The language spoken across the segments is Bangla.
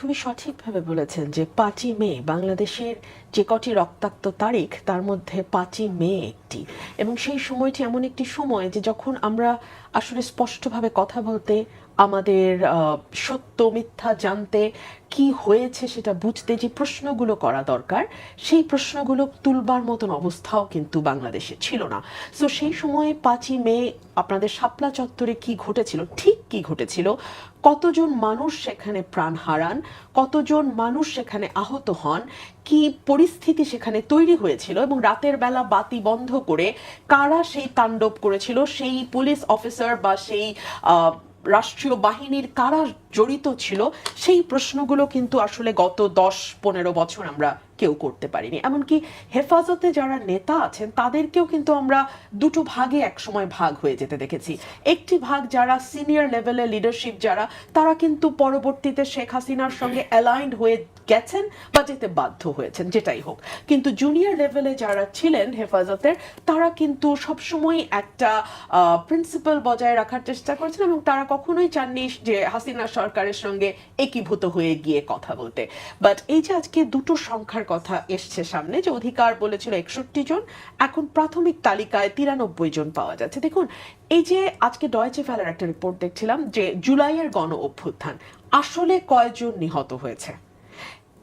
খুবই সঠিকভাবে বলেছেন যে পাঁচই মে, বাংলাদেশের যে কটি রক্তাক্ত তারিখ, তার মধ্যে পাঁচই মে একটি। এবং সেই সময়টি এমন একটি সময় যে যখন আমরা আসলে স্পষ্টভাবে কথা বলতে আমাদের সত্য মিথ্যা জানতে কি হয়েছে সেটা বুঝতে যে প্রশ্নগুলো করা দরকার, সেই প্রশ্নগুলো তুলবার মতন অবস্থাও কিন্তু বাংলাদেশে ছিল না। সো সেই সময়ে পাঁচই মে আপনাদের শাপলা চত্বরে কি ঘটেছিল? ঠিক কি ঘটেছিল? কতজন মানুষ সেখানে প্রাণ হারান? কতজন মানুষ সেখানে আহত হন? কি পরিস্থিতি সেখানে তৈরি হয়েছিল? এবং রাতের বেলা বাতি বন্ধ করে কারা সেই তাণ্ডব করেছিল? সেই পুলিশ অফিসার বা সেই রাষ্ট্রীয় বাহিনীর কারা জড়িত ছিল সেই প্রশ্নগুলো কিন্তু আসলে গত দশ পনেরো বছর আমরা কেউ করতে পারিনি। এমনকি হেফাজতে যারা নেতা আছেন, তাদেরকেও কিন্তু আমরা দুটো ভাগে একসময় ভাগ হয়ে যেতে দেখেছি। একটি ভাগ যারা সিনিয়র লেভেলে লিডারশিপ যারা, তারা কিন্তু পরবর্তীতে শেখ হাসিনার সঙ্গে অ্যালাইন্ড হয়ে গেছেন বা যেতে বাধ্য হয়েছেন, যেটাই হোক। কিন্তু জুনিয়র লেভেলে যারা ছিলেন হেফাজতের, তারা কিন্তু সবসময় একটা প্রিন্সিপাল বজায় রাখার চেষ্টা করেছেন এবং তারা কখনোই চাননি যে হাসিনা সরকারের সঙ্গে একীভূত হয়ে গিয়ে কথা বলতে। বাট এই যে আজকে দুটো সংখ্যার কথা এসছে সামনে যে অধিকার বলেছিল একষট্টি জন, এখন প্রাথমিক তালিকায় তিরানব্বই জন পাওয়া যাচ্ছে। দেখুন, এই যে আজকে ডয়চে ফেলার একটা রিপোর্ট দেখছিলাম যে জুলাইয়ের গণ অভ্যুত্থান, আসলে কয়জন নিহত হয়েছে?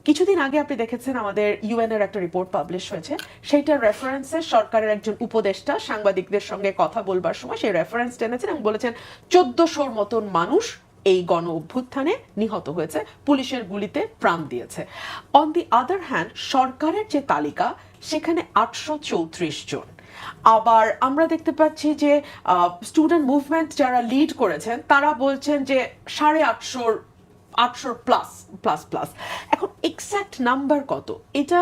কিছুদিন আগে আপনি দেখেছেন আমাদের ইউএন এর একটা রিপোর্ট পাবলিশ হয়েছে, সেইটার রেফারেন্সে সরকারের একজন উপদেষ্টা সাংবাদিকদের সঙ্গে কথা বলবার সময় সেই রেফারেন্স টেনেছেন এবং বলেছেন, চোদ্দশোর মতন মানুষ এই গণ অভ্যুত্থানে নিহত হয়েছে, পুলিশের গুলিতে প্রাণ দিয়েছে। অন দি আদার হ্যান্ড সরকারের যে তালিকা, সেখানে আটশো চৌত্রিশ জন। আবার আমরা দেখতে পাচ্ছি যে স্টুডেন্ট মুভমেন্ট যারা লিড করেছেন, তারা বলছেন যে সাড়ে আটশোর আটশোর প্লাস প্লাস প্লাস এখন এক্স্যাক্ট নাম্বার কত? এটা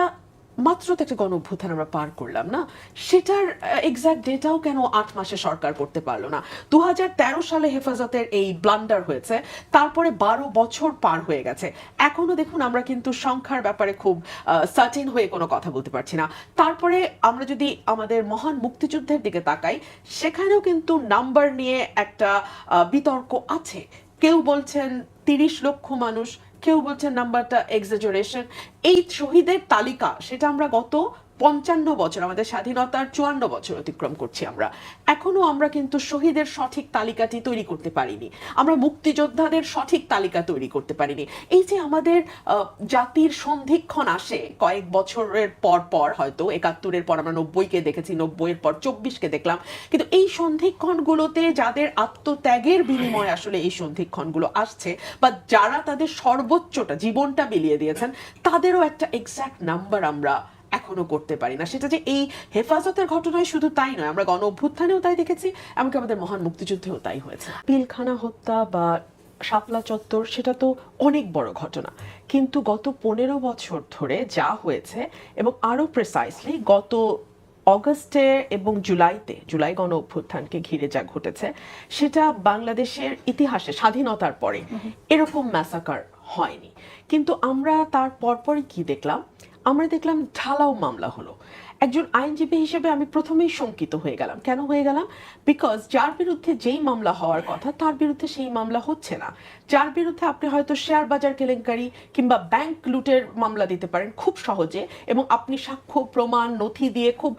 মাত্র তো একটা গণ অভ্যুত্থান আমরা পার করলাম, না? সেটার এক্স্যাক্ট ডেটাও কেন আট মাসে সরকার করতে পারল না? দু সালে হেফাজতের এই ব্লান্ডার হয়েছে, তারপরে বারো বছর পার হয়ে গেছে। এখনও দেখুন আমরা কিন্তু সংখ্যার ব্যাপারে খুব সার্টেন হয়ে কোনো কথা বলতে পারছি না। তারপরে আমরা যদি আমাদের মহান মুক্তিযুদ্ধের দিকে তাকাই, সেখানেও কিন্তু নাম্বার নিয়ে একটা বিতর্ক আছে। কেউ বলছেন তিরিশ লক্ষ মানুষ কেউ বলছেন নাম্বারটা এক্সাজারেশন এই শহীদের তালিকা সেটা আমরা গত পঞ্চান্ন বছর, আমাদের স্বাধীনতার চুয়ান্ন বছর অতিক্রম করছি আমরা। এখনও আমরা কিন্তু শহীদের সঠিক তালিকাটি তৈরি করতে পারিনি। আমরা মুক্তিযোদ্ধাদের সঠিক তালিকা তৈরি করতে পারিনি। এই যে আমাদের জাতির সন্ধিক্ষণ আসে, কয়েক বছরের পর পর হয়তো, একাত্তরের পর আমরা নব্বইকে দেখেছি, নব্বইয়ের পর চব্বিশকে দেখলাম। কিন্তু এই সন্ধিক্ষণগুলোতে যাদের আত্মত্যাগের বিনিময়ে আসলে এই সন্ধিক্ষণগুলো আসছে, বা যারা তাদের সর্বোচ্চটা, জীবনটা বিলিয়ে দিয়েছেন, তাদেরও একটা এক্সাক্ট নাম্বার আমরা এখনও করতে পারি না। সেটা যে এই হেফাজতের ঘটনায় শুধু তাই নয় আমরা গণ অভ্যুত্থানেও তাই দেখেছি এমনকি আমাদের মহান মুক্তিযুদ্ধেও তাই হয়েছে। পিলখানা হত্যা বা শাপলা চত্বর সেটা তো অনেক বড় ঘটনা। কিন্তু গত পনেরো বছর ধরে যা হয়েছে এবং আরও প্রেসাইসলি গত অগস্টে এবং জুলাইতে জুলাই গণ অভ্যুত্থানকে ঘিরে যা ঘটেছে সেটা বাংলাদেশের ইতিহাসে স্বাধীনতার পরে এরকম ম্যাসাকার হয়নি। কিন্তু আমরা তার পরপরই কি দেখলাম? আমরা দেখলাম ঢালাও মামলা হলো। একজন আইনজীবী হিসেবে আমি প্রথমেই শঙ্কিত হয়ে গেলাম। কেন হয়ে গেলাম? বিকজ যার বিরুদ্ধে যেই মামলা হওয়ার কথা, তার বিরুদ্ধে সেই মামলা হচ্ছে না। যার বিরুদ্ধে আপনি হয়তো শেয়ার বাজার কেলেঙ্কারি কিংবা ব্যাংক লুটের মামলা দিতে পারেন খুব সহজে এবং আপনি সাক্ষ্য, প্রমাণ, নথি দিয়ে খুব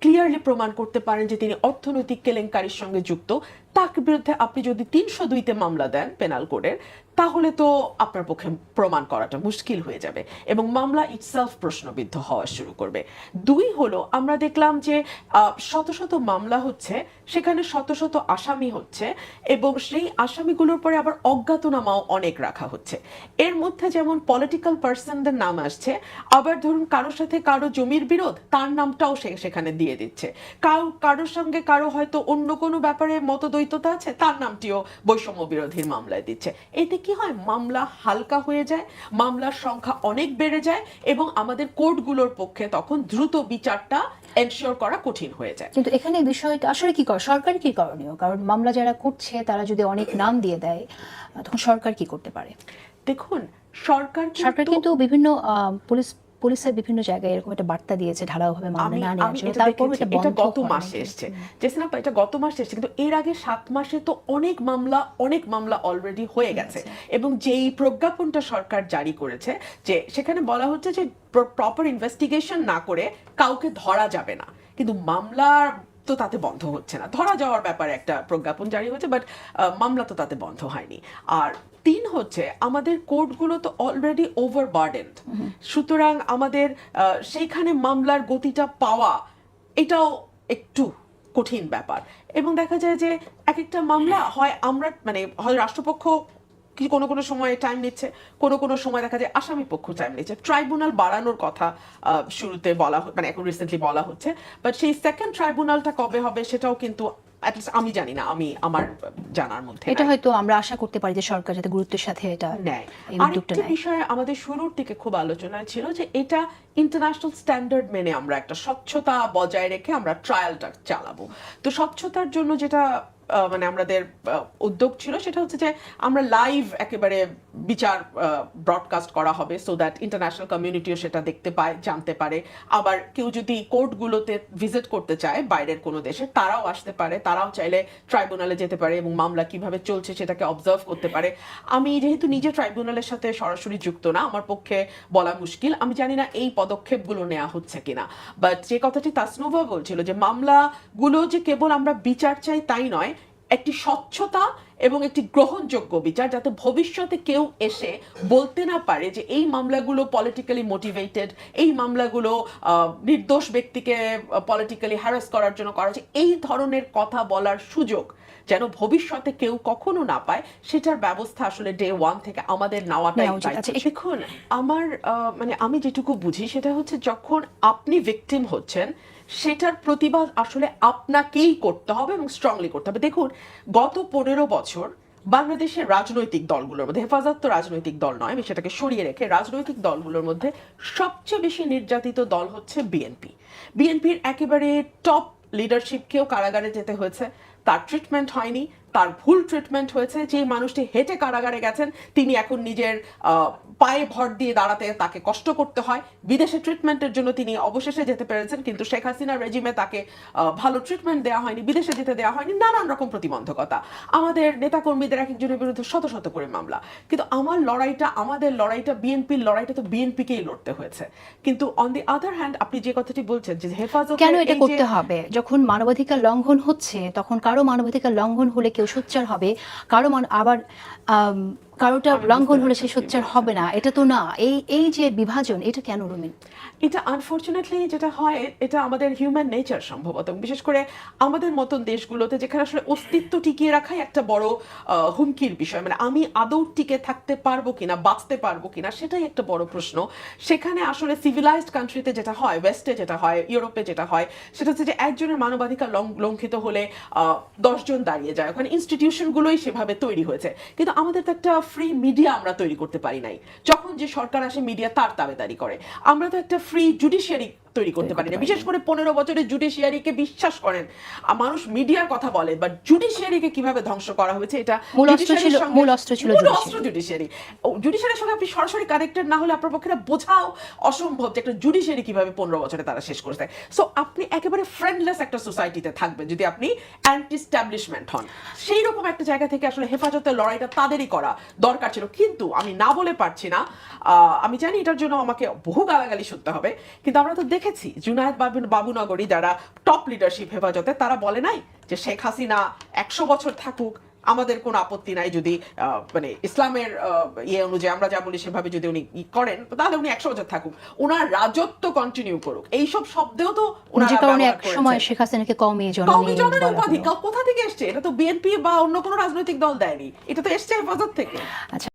ক্লিয়ারলি প্রমাণ করতে পারেন যে তিনি অর্থনৈতিক কেলেঙ্কারির সঙ্গে যুক্ত। তার বিরুদ্ধে আপনি যদি তিনশো দুইতে মামলা দেন পেনাল কোডের তাহলে তো আপনার পক্ষে প্রমাণ করাটা মুশকিল হয়ে যাবে এবং মামলা ইটসেলফ প্রশ্নবিদ্ধ হওয়া শুরু করবে। দুই হলো, আমরা দেখলাম যে শত শত মামলা হচ্ছে, সেখানে শত শত আসামি হচ্ছে এবং সেই আসামিগুলোর পরে আবার অজ্ঞাতনামাও অনেক রাখা হচ্ছে। এর মধ্যে যেমন পলিটিক্যাল পার্সনদের নাম আসছে, আবার ধরুন কারোর সাথে কারও জমির বিরোধ, তার নামটাও সে সেখানে দিয়ে দিচ্ছে। কারও কারোর সঙ্গে কারও হয়তো অন্য কোনো ব্যাপারে মতদ্বৈততা আছে তার নামটিও বৈষম্য বিরোধীর মামলায় দিচ্ছে। এতে কি হয়? মামলা হালকা হয়ে যায় মামলার সংখ্যা অনেক বেড়ে যায় এবং আমাদের কোর্টগুলোর পক্ষে তখন দ্রুত বিচারটা এনশিওর করা কঠিন হয়ে যায়। কিন্তু এখানে বিষয়টা আসলে কি কর? সরকার কি করণীয়? কারণ মামলা যারা করছে তারা যদি অনেক নাম দিয়ে দেয় তখন সরকার কি করতে পারে? দেখুন সরকার সরকার কিন্তু বিভিন্ন পুলিশ পুলিশের বিভিন্ন জায়গায় এরকম একটা বার্তা দিয়েছে ঢালাওভাবে মামলা না নেওয়ার জন্য। তারপর এটা এটা গত মাসে। এসছে। জেসিনা এটা গত মাসে এসছে। কিন্তু এর আগে সাত মাসে তো অনেক মামলা অনেক মামলা অলরেডি হয়ে গেছে। এবং যেই প্রজ্ঞাপনটা সরকার জারি করেছে যে সেখানে বলা হচ্ছে যে প্রপার ইনভেস্টিগেশন না করে কাউকে ধরা যাবে না। কিন্তু মামলার তো তাতে বন্ধ হচ্ছে না। ধরা যাওয়ার ব্যাপারে একটা প্রজ্ঞাপন জারি হয়েছে বাট মামলা তো তাতে বন্ধ হয়নি। আর তিন হচ্ছে, আমাদের কোর্টগুলো তো অলরেডি ওভার বার্ডেন্ড সুতরাং আমাদের সেইখানে মামলার গতিটা পাওয়া, এটাও একটু কঠিন ব্যাপার। এবং দেখা যায় যে এক একটা মামলা হয় আমরা মানে হয় রাষ্ট্রপক্ষ কি কোনো কোনো সময় টাইম নিচ্ছে, কোনো কোনো সময় দেখা যায় আসামি পক্ষ টাইম নিচ্ছে। ট্রাইব্যুনাল বাড়ানোর কথা শুরুতে বলা মানে এখন রিসেন্টলি বলা হচ্ছে। বাট সেই সেকেন্ড ট্রাইব্যুনালটা কবে হবে সেটাও কিন্তু least আমি জানি না আমি আমার জানার মধ্যে এটা হয়তো আমরা আশা করতে পারি যে সরকার যাতে গুরুত্বের সাথে এটা নেয়। বিষয়ে আরেকটি বিষয় আমাদের শুরুর দিকে খুব আলোচনা ছিল যে এটা ইন্টারন্যাশনাল স্ট্যান্ডার্ড মেনে আমরা একটা স্বচ্ছতা বজায় রেখে আমরা ট্রায়ালটা চালাবো। তো স্বচ্ছতার জন্য যেটা মানে আমাদের উদ্যোগ ছিল সেটা হচ্ছে যে আমরা লাইভ একেবারে বিচার ব্রডকাস্ট করা হবে সো দ্যাট ইন্টারন্যাশনাল কমিউনিটিও সেটা দেখতে পায়, জানতে পারে। আবার কেউ যদি কোর্টগুলোতে ভিজিট করতে চায় বাইরের কোনো দেশে, তারাও আসতে পারে, তারাও চাইলে ট্রাইব্যুনালে যেতে পারে এবং মামলা কীভাবে চলছে সেটাকে অবজার্ভ করতে পারে। আমি যেহেতু নিজে ট্রাইব্যুনালের সাথে সরাসরি যুক্ত না, আমার পক্ষে বলা মুশকিল। আমি জানি না এই পদক্ষেপগুলো নেওয়া হচ্ছে কিনা। বাট যে কথাটি তাসনুভা বলছিল যে মামলাগুলো যে কেবল আমরা বিচার চাই তাই নয় একটি স্বচ্ছতা এবং একটি গ্রহণযোগ্য বিচার যাতে ভবিষ্যতে কেউ এসে বলতে না পারে যে এই মামলাগুলো পলিটিক্যালি মোটিভেটেড এই মামলাগুলো নির্দোষ ব্যক্তিকে পলিটিক্যালি হ্যারাস করার জন্য করা হচ্ছে এই ধরনের কথা বলার সুযোগ যেন ভবিষ্যতে কেউ কখনো না পায় সেটার ব্যবস্থা আসলে ডে ওয়ান থেকে আমাদের নেওয়াটাই। আচ্ছা, দেখুন আমার মানে আমি যেটুকু বুঝি সেটা হচ্ছে যখন আপনি ভিকটিম হচ্ছেন সেটার প্রতিবাদ আসলে আপনাকেই করতে হবে এবং স্ট্রংলি করতে হবে। দেখুন, গত পনেরো বছর বাংলাদেশের রাজনৈতিক দলগুলোর মধ্যে, হেফাজত তো রাজনৈতিক দল নয়, আমি সেটাকে সরিয়ে রেখে রাজনৈতিক দলগুলোর মধ্যে সবচেয়ে বেশি নির্যাতিত দল হচ্ছে বিএনপি বিএনপির একেবারে টপ লিডারশিপকেও কারাগারে যেতে হয়েছে, তার ট্রিটমেন্ট হয়নি তার ভুল ট্রিটমেন্ট হয়েছে যে মানুষটি হেঁটে কারাগারে গেছেন তিনি এখন নিজের পায়ে ভর দিয়ে দাঁড়াতে তাকে কষ্ট করতে হয়। বিদেশে ট্রিটমেন্টের জন্য তিনি অবশেষে যেতে পেরেছেন কিন্তু শেখ হাসিনার রেজিমে তাকে ভালো ট্রিটমেন্ট দেওয়া হয়নি বিদেশে যেতে দেওয়া হয়নি নানান রকম প্রতিবন্ধকতা। আমাদের নেতাকর্মীদের এক একজনের বিরুদ্ধে শত শত করে মামলা। কিন্তু আমার লড়াইটা আমাদের লড়াইটা বিএনপির লড়াইটা তো বিএনপিকেই লড়তে হয়েছে। কিন্তু অন দি আদার হ্যান্ড আপনি যে কথাটি বলছেন যে হেফাজত কেন এটা করতে হবে? যখন মানবাধিকার লঙ্ঘন হচ্ছে তখন কারও মানবাধিকার লঙ্ঘন হলে কেউ সোচ্চার হবে। কারও মন আবার কারোটা লঙ্ঘন হলে সে সোচ্চার হবে না। এটা তো না। এই এই যে বিভাজন এটা কেন রুমিন? এটা আনফর্চুনেটলি যেটা হয় এটা আমাদের হিউম্যান নেচার সম্ভবত। বিশেষ করে আমাদের মতন দেশগুলোতে যেখানে আসলে অস্তিত্ব টিকিয়ে রাখাই একটা বড় হুমকির বিষয়। মানে আমি আদৌ টিকে থাকতে পারব কিনা বাঁচতে পারব কিনা সেটাই একটা বড় প্রশ্ন। সেখানে আসলে সিভিলাইজড কান্ট্রিতে যেটা হয় ওয়েস্টে যেটা হয় ইউরোপে যেটা হয় সেটা হচ্ছে যে একজনের মানবাধিকার লঙ্ঘিত হলে দশজন দাঁড়িয়ে যায়। ওখানে ইনস্টিটিউশনগুলোই সেভাবে তৈরি হয়েছে। কিন্তু আমাদের তো একটা ফ্রি মিডিয়া আমরা তৈরি করতে পারি নাই। যখন যে সরকার আসে মিডিয়া তার তাবেদারি করে। আমরা তো একটা ফ্রি জুডিশিয়ারি তৈরি করতে পারি না বিশেষ করে পনেরো বছরের জুডিশিয়ারিকে বিশ্বাস করেন। আর মানুষ মিডিয়ার কথা বলে বাট জুডিশিয়ারিকে কীভাবে ধ্বংস করা হয়েছে এটা মূল অস্ত্র ছিল- মূল অস্ত্র ছিল জুডিশিয়ারি জুডিশিয়ারির সঙ্গে আপনি সরাসরি কানেক্টেড না হলে আপনার পক্ষে বোঝাও অসম্ভব যে একটা জুডিশিয়ারি কীভাবে পনেরো বছরে তারা শেষ করেছে। সো আপনি একেবারে ফ্রেন্ডলেস একটা সোসাইটিতে থাকবেন যদি আপনি অ্যান্টি স্ট্যাবলিশমেন্ট হন। সেই রকম একটা জায়গা থেকে আসলে হেফাজতের লড়াইটা তাদেরই করা দরকার ছিল। কিন্তু আমি না বলে পারছি না। আহ, আমি জানি এটার জন্য আমাকে বহু গালাগালি শুনতে হবে কিন্তু আমরা তো দেখেছি জুনায়দ বাবু বাবুনগরী যারা টপ লিডারশিপ হেফাজতে তারা বলে নাই যে শেখ হাসিনা একশো বছর থাকুক আমাদের কোনো আপত্তি নাই যদি মানে ইসলামের ইয়ে অনুযায়ী আমরা যা বলি সেভাবে যদি উনি করেন তাহলে উনি একশো বছর থাকুক। ওনার রাজত্ব কন্টিনিউ করুক। এইসব শব্দেও তো সময় শেখ হাসিনাকে কমই কওমি জননী জননী বলা উপাধি হলো। কা- কোথা থেকে এসছে? এটা তো বিএনপি বা অন্য কোনো রাজনৈতিক দল দেয়নি। এটা তো এসছে হেফাজত থেকে। আচ্ছা।